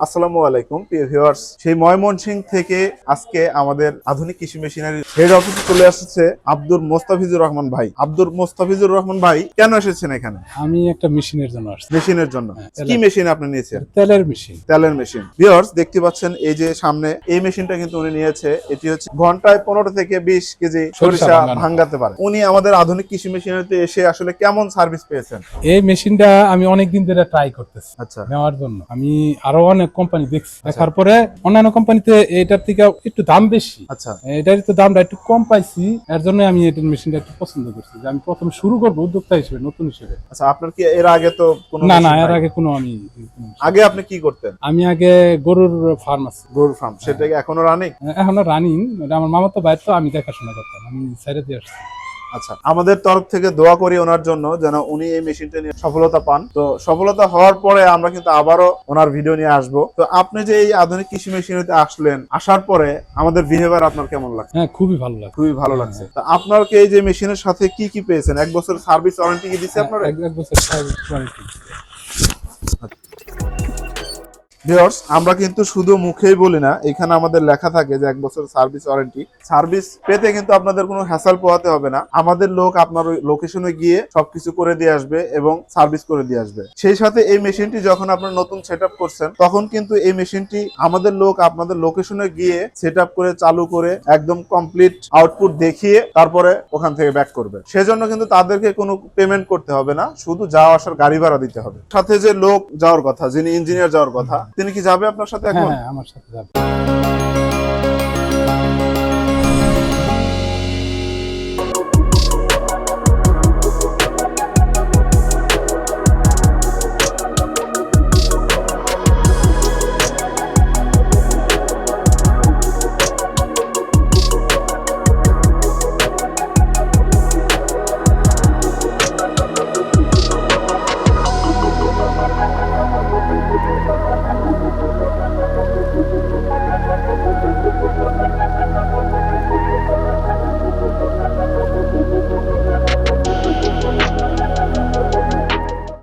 আসসালামু আলাইকুম প্রিয় ভিউয়ার্স সেই ময়মনসিং থেকে আজকে আমাদের আধুনিক কৃষি মেশিনারি হেড অফিসে চলে আসছে আব্দুর মোস্তাফিজুর রহমান ভাই। আব্দুর মোস্তাফিজুর রহমান ভাই কেন এসেছেন এখানে? আমি একটা মেশিনের জন্য আসছি। মেশিনের জন্য। হ্যাঁ, কি মেশিন আপনি নিয়েছেন? তেলের মেশিন। তেলের মেশিন। ভিউয়ার্স দেখতে পাচ্ছেন এই যে সামনে এই মেশিনটা কিন্তু উনি নিয়েছে। এটি হচ্ছে ঘন্টায় পনেরো থেকে বিশ কেজি সরিষা। ভাঙ্গাতে পারে। উনি আমাদের আধুনিক কৃষি মেশিনারিতে এসে আসলে কেমন সার্ভিস পেয়েছেন? এই মেশিনটা আমি অনেকদিন ধরে ট্রাই করতেছি আচ্ছা। নেওয়ার জন্য। আমি আরও অনেক কোম্পানি দেখছি। দেখার পরে অন্যান্য কোম্পানিতে এটার থেকে একটু দাম বেশি। আচ্ছা। এটার তো দামটা একটু কম পাইছি। এর জন্য আমি এটার মেশিনটা একটু পছন্দ করছি। যে আমি প্রথম শুরু করব উদ্যোক্তা হিসেবে নতুন হিসেবে। আচ্ছা আপনার কি এর আগে তো কোনো না না এর আগে কোনো আমি আগে আপনি কি করতেন? আমি আগে গরুর ফার্ম আছে। গরুর ফার্ম সেটা কি এখনও রানিং এখনও রানিং আমার মামা তো বাইরে তো আমি দেখাশোনা করতাম আমি সাইডে দিয়ে আসছি। আচ্ছা আমাদের তরফ থেকে দোয়া করি ওনার জন্য যেন উনি এই মেশিনটা নিয়ে সফলতা পান। তো সফলতা হওয়ার পরে আমরা কিন্তু আবারও ওনার ভিডিও নিয়ে আসব। তো আপনি যে এই আধুনিক কৃষি মেশিনারিতে আসলেন আসার পরে আমাদের বিহেভিয়ার আপনার কেমন লাগছে? হ্যাঁ খুবই ভালো লাগছে। খুবই ভালো লাগছে। তো আপনার এই যে মেশিনের সাথে কি কি পেয়েছেন? এক বছর সার্ভিস ওয়ারেন্টি কি দিচ্ছে আপনারা? এক বছর সার্ভিস warranty। ভিউয়ার্স আমরা কিন্তু শুধু মুখেই বলি না, এখানে আমাদের লেখা থাকে যে এক বছর সার্ভিস ওয়ারেন্টি সার্ভিস পেতে কিন্তু আপনাদের কোনো হ্যাসাল পোহাতে হবে না। আমাদের লোক আপনার ওই লোকেশনে গিয়ে সবকিছু করে দিয়ে আসবে এবং সার্ভিস করে দিয়ে আসবে। সেই সাথে এই মেশিনটি যখন আপনার নতুন সেট করছেন, তখন কিন্তু এই মেশিনটি আমাদের লোক আপনাদের লোকেশনে গিয়ে সেট করে, চালু করে একদম কমপ্লিট আউটপুট দেখিয়ে তারপরে ওখান থেকে ব্যাক করবে। সেজন্য কিন্তু তাদেরকে কোনো পেমেন্ট করতে হবে না। শুধু যাওয়া আসার গাড়ি ভাড়া দিতে হবে। সাথে যে লোক যাওয়ার কথা, যিনি ইঞ্জিনিয়ার যাওয়ার কথা তিনি কি যাবে আপনার সাথে এখন? হ্যাঁ, হ্যাঁ আমার সাথে যাবে।